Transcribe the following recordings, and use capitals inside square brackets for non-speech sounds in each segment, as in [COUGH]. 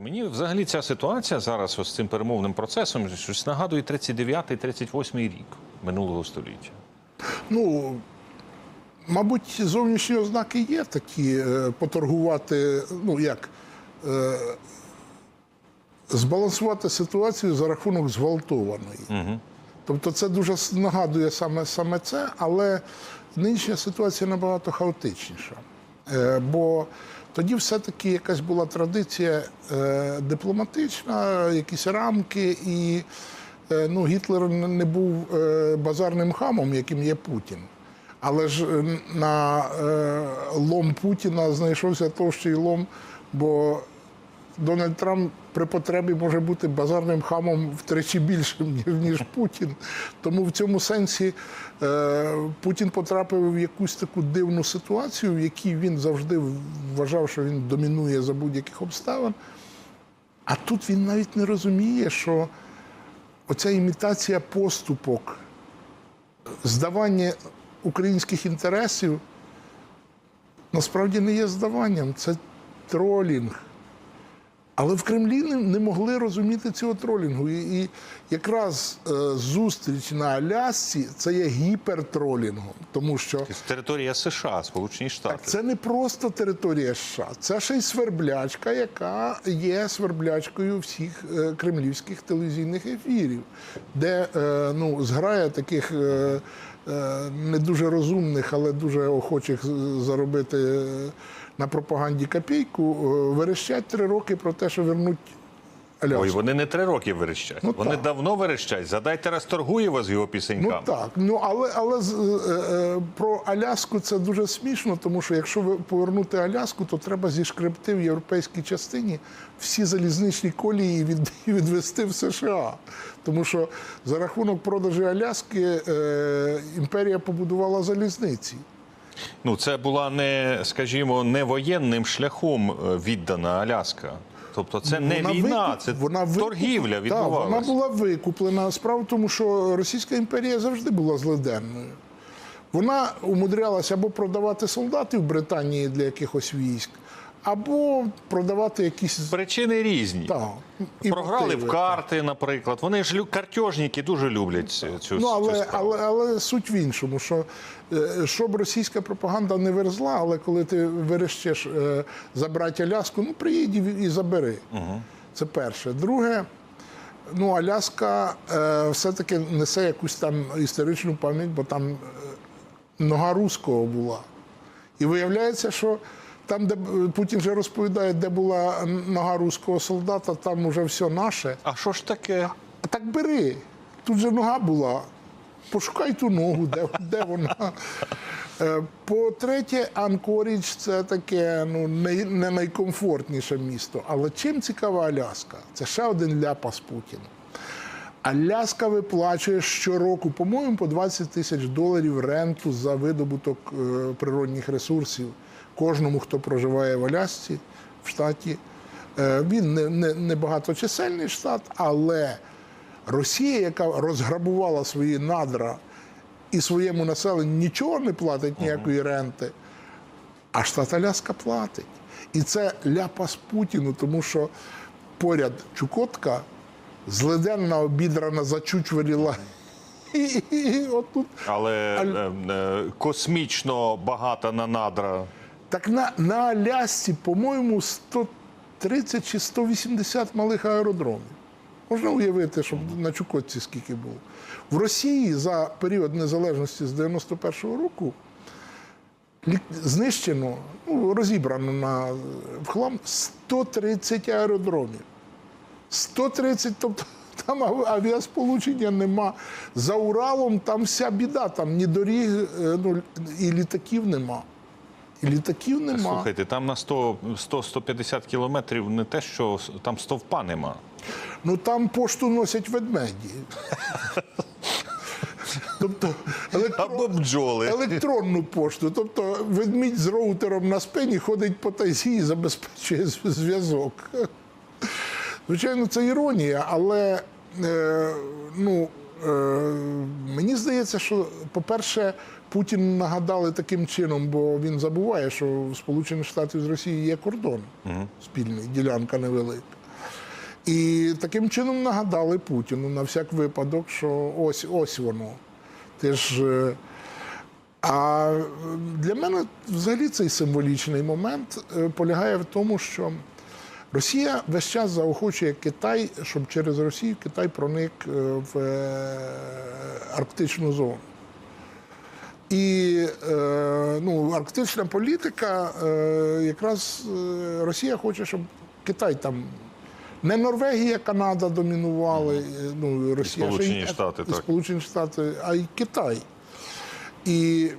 Мені взагалі ця ситуація зараз ось з цим перемовним процесом щось нагадує 39-38 рік минулого століття. Ну, мабуть, зовнішні ознаки є такі е, поторгувати, ну як, е, збалансувати ситуацію за рахунок зґвалтованої. Угу. Тобто це дуже нагадує саме, саме це, але нинішня ситуація набагато хаотичніша. Е, бо тоді все-таки якась була традиція е, дипломатична, якісь рамки, і е, ну, Гітлер не був е, базарним хамом, яким є Путін. Але ж е, на е, лом Путіна знайшовся товщий лом, бо Дональд Трамп при потребі може бути базарним хамом втричі більшим, ніж, Путін. Тому в цьому сенсі е, Путін потрапив в якусь таку дивну ситуацію, в якій він завжди вважав, що він домінує за будь-яких обставин. А тут він навіть не розуміє, що оця імітація поступок, здавання українських інтересів насправді не є здаванням, це тролінг. Але в Кремлі не, могли розуміти цього тролінгу. І, і якраз е, зустріч на Алясці це є гіпертролінгом, тому що Територія США, Сполучені Штати. так, це не просто територія США, це ще й сверблячка, яка є сверблячкою всіх е, кремлівських телевізійних ефірів, де е, ну, зграя таких е, е, не дуже розумних, але дуже охочих заробити е, на пропаганді копійку, е, верещать три роки про те, що вернуть Аляску. Ой, вони не три роки верещать. Ну, вони так. давно верещать. Задайте Расторгуєва з його пісеньками. Ну так, ну але але е, е, про Аляску це дуже смішно, тому що якщо повернути Аляску, то треба зішкребти в європейській частині всі залізничні колії і від, [LAUGHS] відвести в США. Тому що за рахунок продажу Аляски е, імперія побудувала залізниці. Ну, це була не, скажімо, не воєнним шляхом е, віддана Аляска. Тобто це не Вона війна, викуп- це вона викуп- торгівля Так, відбувалася. вона була викуплена. Справа в тому, що Російська імперія завжди була злиденною. Вона умудрялася або продавати солдатів Британії для якихось військ, або продавати якісь Причини різні. так, і Програли мотиви. в карти, наприклад. Вони ж картежники дуже люблять цю, цю Ну, цю але, справу. але, але суть в іншому, що е, щоб російська пропаганда не верзла, але коли ти верещеш е, забрати Аляску, ну приїдь і, забери. Це перше. Друге, ну Аляска е, все-таки несе якусь там історичну пам'ять, бо там е, нога руського була. І виявляється, що там, де е, Путін вже розповідає, де була нога руського солдата, там уже все наше. А що ж таке? А так бери. Тут же нога була. Пошукай ту ногу, де, де вона. Е, По-третє, Анкорідж це таке ну, не, не найкомфортніше місто. Але чим цікава Аляска? Це ще один ляпас Путіна. Аляска виплачує щороку, по-моєму, по 20 тисяч доларів ренту за видобуток е, природних ресурсів кожному, хто проживає в Алясці, в штаті. Е, він не, не, не багаточисельний штат, але Росія, яка розграбувала свої надра і своєму населенню нічого не платить, ніякої ренти, а штат Аляска платить. І це ляпас Путіну, тому що поряд Чукотка злиденна, обідрана, зачучваріла. І, і, і отут. Але е, е, космічно багата на надра. Так на, на Алясці, по-моєму, 130 чи 180 малих аеродромів. Можна уявити, щоб на Чукотці скільки було. В Росії за період незалежності з 91-го року знищено, ну, розібрано на в хлам 130 аеродромів. 130, тобто [LAUGHS] там авіасполучення нема. За Уралом там вся біда, там ні доріг, е, ну, і літаків нема. І літаків нема. Слухайте, там на 100 100-150 кілометрів не те, що там стовпа нема. Ну там пошту носять ведмеді. Тобто електро- Або бджоли. електронну пошту. Тобто ведмідь з роутером на спині ходить по тайзі і забезпечує зв'язок. Звичайно, це іронія, але е, ну, е, мені здається, що, по-перше, Путін нагадали таким чином, бо він забуває, що в Сполучених Штатів з Росією є кордон спільний, ділянка невелика. І таким чином нагадали Путіну на всяк випадок, що ось ось воно. Ти ж. е, А для мене взагалі цей символічний момент е, полягає в тому, що Росія весь час заохочує Китай, щоб через Росію Китай проник е, в арктичну зону. І е, ну, арктична політика, е, якраз е, Росія хоче, щоб Китай там. Не Норвегія, Канада домінували, ну, Росія, ще Сполучені Штати, і так. Сполучені Штати, а й Китай. І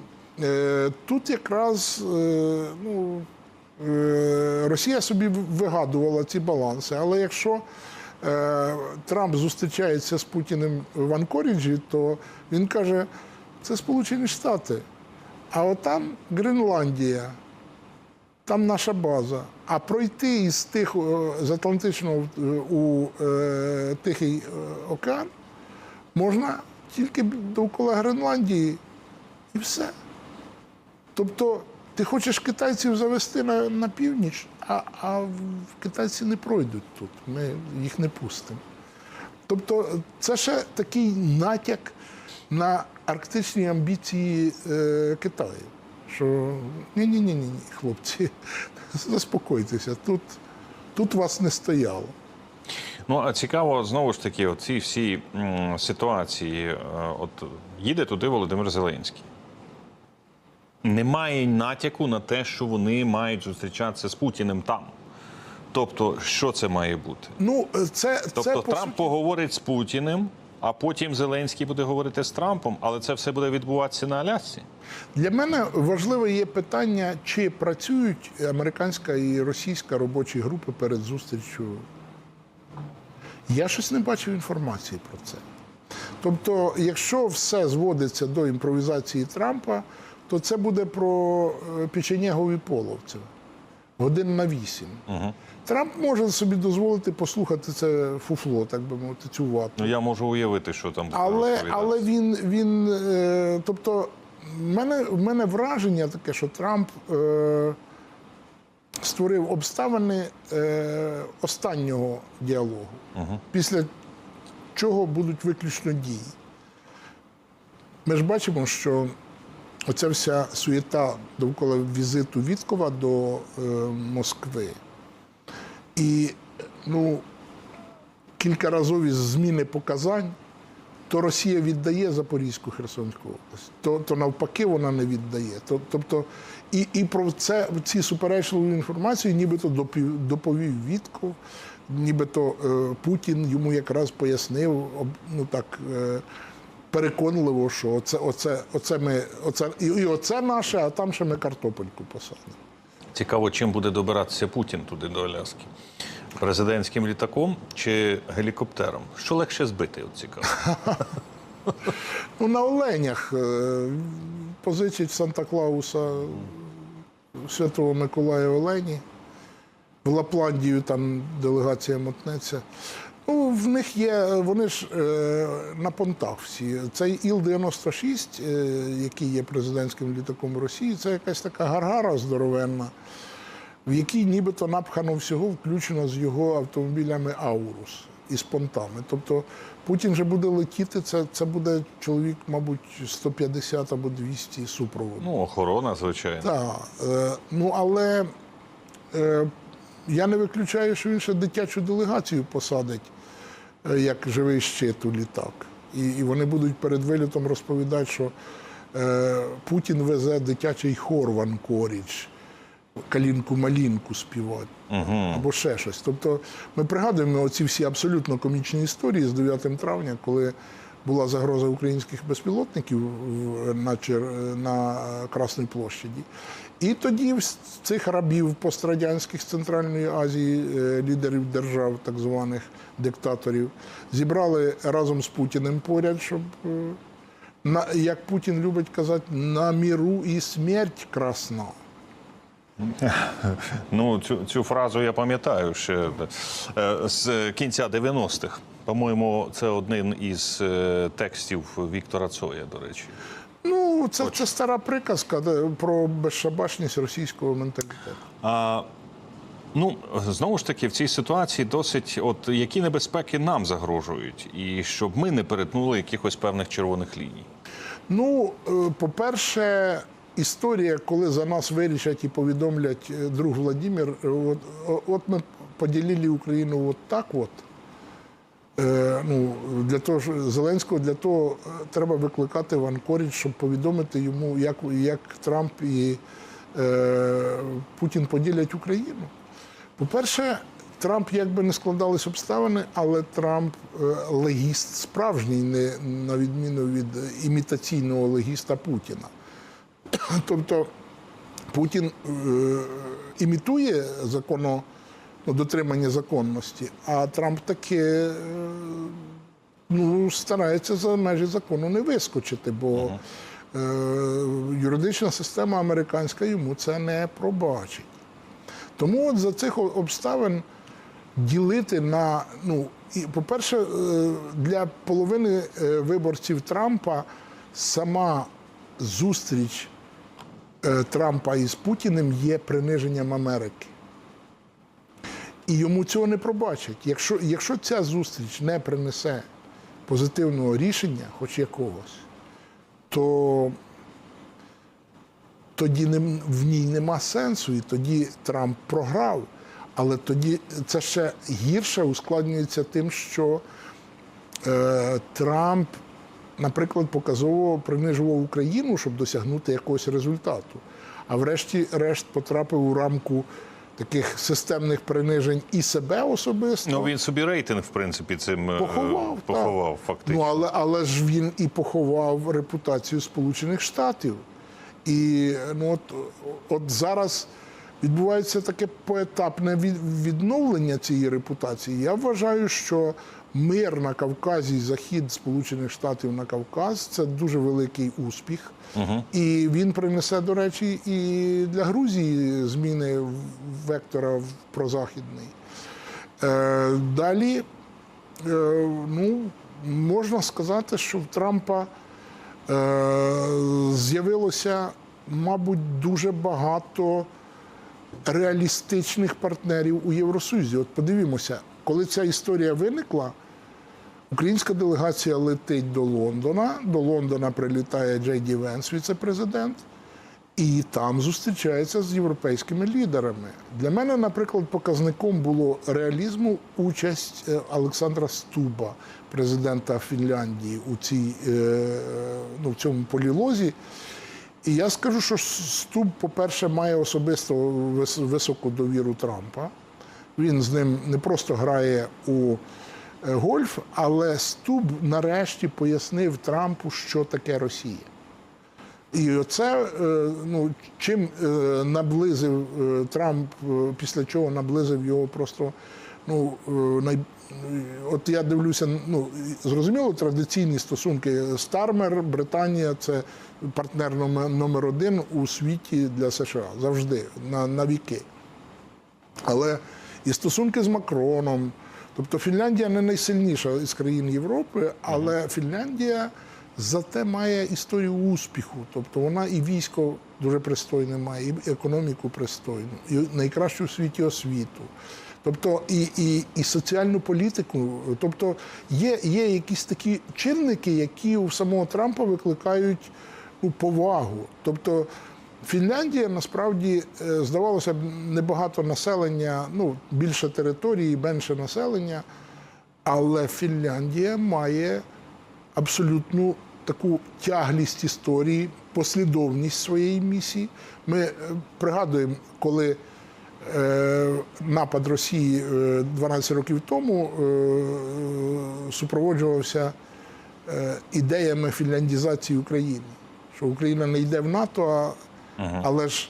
е, тут якраз е, ну, е, Росія собі вигадувала ці баланси. Але якщо е, Трамп зустрічається з Путіним в Анкоріджі, то він каже, це Сполучені Штати. А отам Гренландія, там наша база. А пройти із тих е, з Атлантичного е, у е, Тихий е, океан можна тільки довкола Гренландії і все. Тобто ти хочеш китайців завести на, на північ, а, а китайці не пройдуть тут. Ми їх не пустимо. Тобто, це ще такий натяк на арктичні амбіції е, Китаю. Що ні-ні, ні, ні, хлопці, [LAUGHS] заспокойтеся, тут, тут вас не стояло. Ну а цікаво знову ж таки, ці всі м, ситуації. е, От їде туди Володимир Зеленський. Немає натяку на те, що вони мають зустрічатися з Путіним там. Тобто, що це має бути? Ну, це, Тобто це по суті, поговорить з Путіним, а потім Зеленський буде говорити з Трампом, але це все буде відбуватися на Алясці. Для мене важливе є питання, чи працюють американська і російська робочі групи перед зустрічю. Я щось не бачив інформації про це. Тобто, якщо все зводиться до імпровізації Трампа, то це буде про е, Печенєгов. Годин на вісім. Трамп може собі дозволити послухати це фуфло, так би мовити, цю вату. Ну я можу уявити, що там буде Але, але він, він е, тобто, в мене, в мене враження таке, що Трамп е, створив обставини е, останнього діалогу, після чого будуть виключно дії. Ми ж бачимо, що оця вся суєта довкола візиту Віткова до е, Москви. І ну, кількаразові зміни показань, то Росія віддає Запорізьку Херсонську область, то, то навпаки вона не віддає. То, тобто, і, і про це ці суперечливі інформації нібито допів- доповів Вітков, нібито е, Путін йому якраз пояснив, ну так. Е, Переконливо, що оце, оце, оце ми, оце, і, і оце наше, а там ще ми картопельку посадимо. Цікаво, чим буде добиратися Путін туди до Аляски. Президентським літаком чи гелікоптером? Що легше збити? От цікаво. [LAUGHS] Ну, на оленях е, позичить Санта-Клауса Святого Миколая Олені. В Лапландію там делегація мотнеться. Ну, в них є, вони ж е, на понтах всі. Цей Іл-96, е, який є президентським літаком Росії, це якась така гаргара здоровенна, в якій нібито напхано всього, включено з його автомобілями Аурус із понтами. Тобто Путін вже буде летіти, це, це буде чоловік, мабуть, 150 або 200 супроводу. Ну, охорона, звичайно. Так, е, ну але е, я не виключаю, що він ще дитячу делегацію посадить як живий щит у літак. І, і вони будуть перед вилітом розповідати, що е, Путін везе дитячий хор в Анкоріч, калінку-малінку співати. Або ще щось. Тобто ми пригадуємо оці всі абсолютно комічні історії з 9 травня, коли була загроза українських безпілотників в- на, Чер- на Красній площаді. І тоді цих рабів пострадянських з Центральної Азії, е, лідерів держав, так званих диктаторів, зібрали разом з Путіним поряд, щоб, е, як Путін любить казати, на міру і смерть красна. Ну, цю, цю фразу я пам'ятаю ще е, з кінця 90-х. По-моєму, це один із текстів Віктора Цоя, до речі. Ну, це, це стара приказка де, про безшабашність російського менталітету. А Ну знову ж таки, в цій ситуації досить, от які небезпеки нам загрожують, і щоб ми не перетнули якихось певних червоних ліній. Ну, е, по-перше, історія, коли за нас вирішать і повідомлять е, друг Владимир, е, от, от ми поділили Україну от так от. Е, ну, для того Зеленського для того е, треба викликати в Анкорідж, щоб повідомити йому, як, як Трамп і е, Путін поділять Україну. По-перше, Трамп, як би не складались обставини, але Трамп е, легіст справжній, не на відміну від імітаційного легіста Путіна. [COUGHS] Тобто Путін е, імітує ну, дотримання законності, а Трамп таки е, ну, старається за межі закону не вискочити, бо е, юридична система американська йому це не пробачить. Тому от за цих обставин ділити на ну по-перше, е, для половини е, виборців Трампа сама зустріч Трампа із Путіним є приниженням Америки. І йому цього не пробачать. Якщо, якщо ця зустріч не принесе позитивного рішення, хоч якогось, то тоді не, в ній нема сенсу, і тоді Трамп програв. Але тоді це ще гірше ускладнюється тим, що е, Трамп, наприклад, показово принижував Україну, щоб досягнути якогось результату. А врешті-решт потрапив у рамку таких системних принижень і себе особисто. Ну він собі рейтинг, в принципі, цим е, Поховав, поховав так. фактично. Ну, але, але ж він і поховав репутацію Сполучених Штатів. І ну, от, от зараз відбувається таке поетапне відновлення цієї репутації. Я вважаю, що мир на Кавказі, і захід Сполучених Штатів на Кавказ це дуже великий успіх. І він принесе, до речі, і для Грузії зміни вектора в прозахідний. Е, далі, е, ну, можна сказати, що в Трампа е, з'явилося, мабуть, дуже багато реалістичних партнерів у Євросоюзі. От подивімося, коли ця історія виникла, українська делегація летить до Лондона. До Лондона прилітає Джей Ді Венс, віце-президент. І там зустрічається з європейськими лідерами. Для мене, наприклад, показником було реалізму участь е, Олександра Стуба, президента Фінляндії, у цій, е, ну, в цьому полілозі. І я скажу, що Стуб, по-перше, має особисто високу довіру Трампа. Він з ним не просто грає у е, гольф, але Стуб нарешті пояснив Трампу, що таке Росія. І оце е, ну, чим е, наблизив Трамп, після чого наблизив його просто. Ну. От я дивлюся, ну зрозуміло, традиційні стосунки Стармер, Британія це партнер номер, один у світі для США завжди на, на віки. Але і стосунки з Макроном. Тобто Фінляндія не найсильніша із країн Європи, але Фінляндія зате має історію успіху. Тобто вона і військо дуже пристойне має, і економіку пристойну, і найкращу в світі освіту. Тобто і, і, і соціальну політику. Тобто є, є якісь такі чинники, які у самого Трампа викликають ну, повагу. Тобто Фінляндія насправді е, здавалося б небагато населення, ну більше території, менше населення, але Фінляндія має абсолютну таку тяглість історії, послідовність своєї місії. Ми е, пригадуємо, коли напад Росії е, 12 років тому е, супроводжувався е, ідеями фінляндізації України, що Україна не йде в НАТО, а, але ж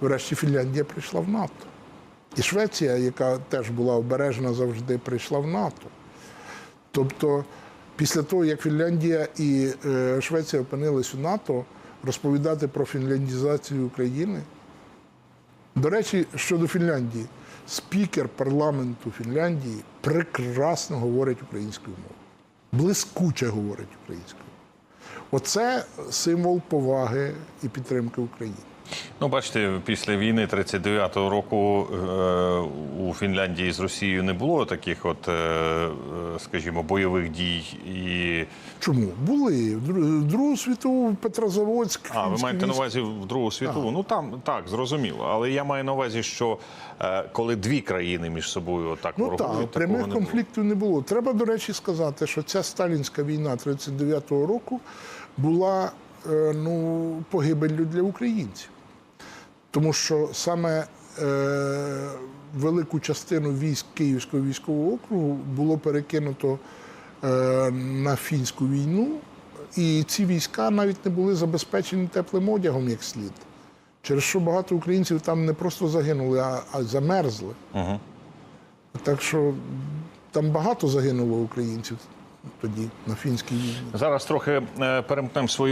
врешті Фінляндія прийшла в НАТО. І Швеція, яка теж була обережна завжди, прийшла в НАТО. Тобто, після того, як Фінляндія і е, Швеція опинились у НАТО, розповідати про фінляндізацію України. До речі, щодо Фінляндії, спікер парламенту Фінляндії прекрасно говорить українською мовою, блискуче говорить українською. Оце символ поваги і підтримки України. Ну, бачите, після війни 39-го року е, у Фінляндії з Росією не було таких, от, е, е, скажімо, бойових дій. І... Чому? Були. Другу світову Петрозаводськ. А, ви маєте на увазі в Другу світову? Ну там так, зрозуміло. Але я маю на увазі, що коли дві країни між собою отак Ну ворогують, так, прямих не було. конфліктів не було. Треба, до речі, сказати, що ця сталінська війна 39-го року була ну, погибеллю для українців. Тому що саме е, велику частину військ Київського військового округу було перекинуто е, на фінську війну, і ці війська навіть не були забезпечені теплим одягом як слід. Через що багато українців там не просто загинули, а, а замерзли. Угу. Так що там багато загинуло українців тоді на фінській війні. Зараз трохи е, перемкнемо свою